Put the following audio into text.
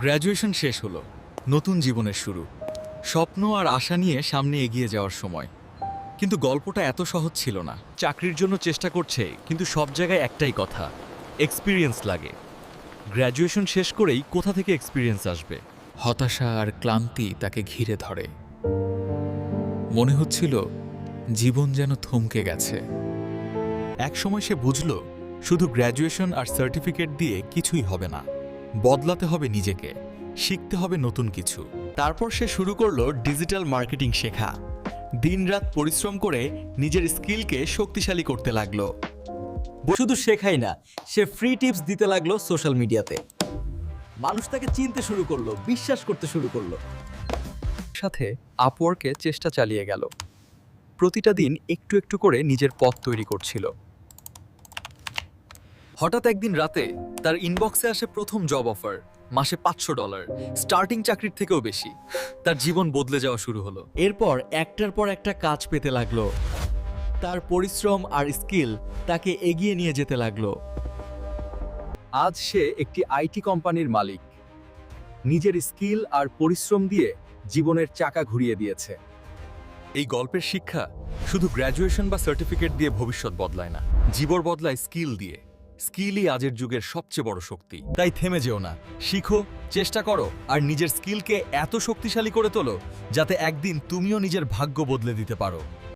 Graduation শেষ হলো, নতুন জীবনের শুরু। স্বপ্ন আর আশা নিয়ে সামনে এগিয়ে যাওয়ার সময়। কিন্তু গল্পটা এত সহজ ছিল না। চাকরির জন্য চেষ্টা করছে, কিন্তু সব জায়গায় একটাই কথা এক্সপিরিয়েন্স লাগে। গ্র্যাজুয়েশন শেষ করেই কোথা থেকে এক্সপিরিয়েন্স আসবে? হতাশা আর ক্লান্তি তাকে ঘিরে ধরে। মনে হচ্ছিল, জীবন যেন থমকে গেছে। একসময় সে বুঝল, শুধু গ্র্যাজুয়েশন আর সার্টিফিকেট দিয়ে কিছুই হবে না। বদলাতে হবে নিজেকে শিখতে হবে নতুন কিছু। তারপর সে শুরু করল ডিজিটাল মার্কেটিং শেখা। দিনরাত পরিশ্রম করে নিজের স্কিলকে শক্তিশালী করতে লাগল। শুধু শেখাই না সে ফ্রি টিপস দিতে লাগল সোশ্যাল মিডিয়াতে মানুষ তাকে চিনতে শুরু করল বিশ্বাস করতে শুরু করল। সাথে আপওয়ার্কে চেষ্টা চালিয়ে গেল। প্রতিটা দিন একটু একটু করে নিজের পথ তৈরি করছিল। হঠাৎ একদিন রাতে তার ইনবক্সে আসে প্রথম জব অফার মাসে পাঁচশো ডলার স্টার্টিং চাকরির থেকেও বেশি। তার জীবন বদলে যাওয়া শুরু হলো। এরপর একটার পর একটা কাজ পেতে লাগল। তার পরিশ্রম আর স্কিল তাকে এগিয়ে নিয়ে যেতে লাগল। আজ সে একটি আইটি কোম্পানির মালিক। নিজের স্কিল আর পরিশ্রম দিয়ে জীবনের চাকা ঘুরিয়ে দিয়েছে। এই গল্পের শিক্ষা শুধু গ্র্যাজুয়েশন বা সার্টিফিকেট দিয়ে ভবিষ্যৎ বদলায় না জীবন বদলায় স্কিল দিয়ে। স্কিলই আজের যুগের সবচেয়ে বড় শক্তি। তাই থেমে যেও না। শিখো, চেষ্টা করো, আর নিজের স্কিলকে এত শক্তিশালী করে তোলো, যাতে একদিন তুমিও নিজের ভাগ্য বদলে দিতে পারো।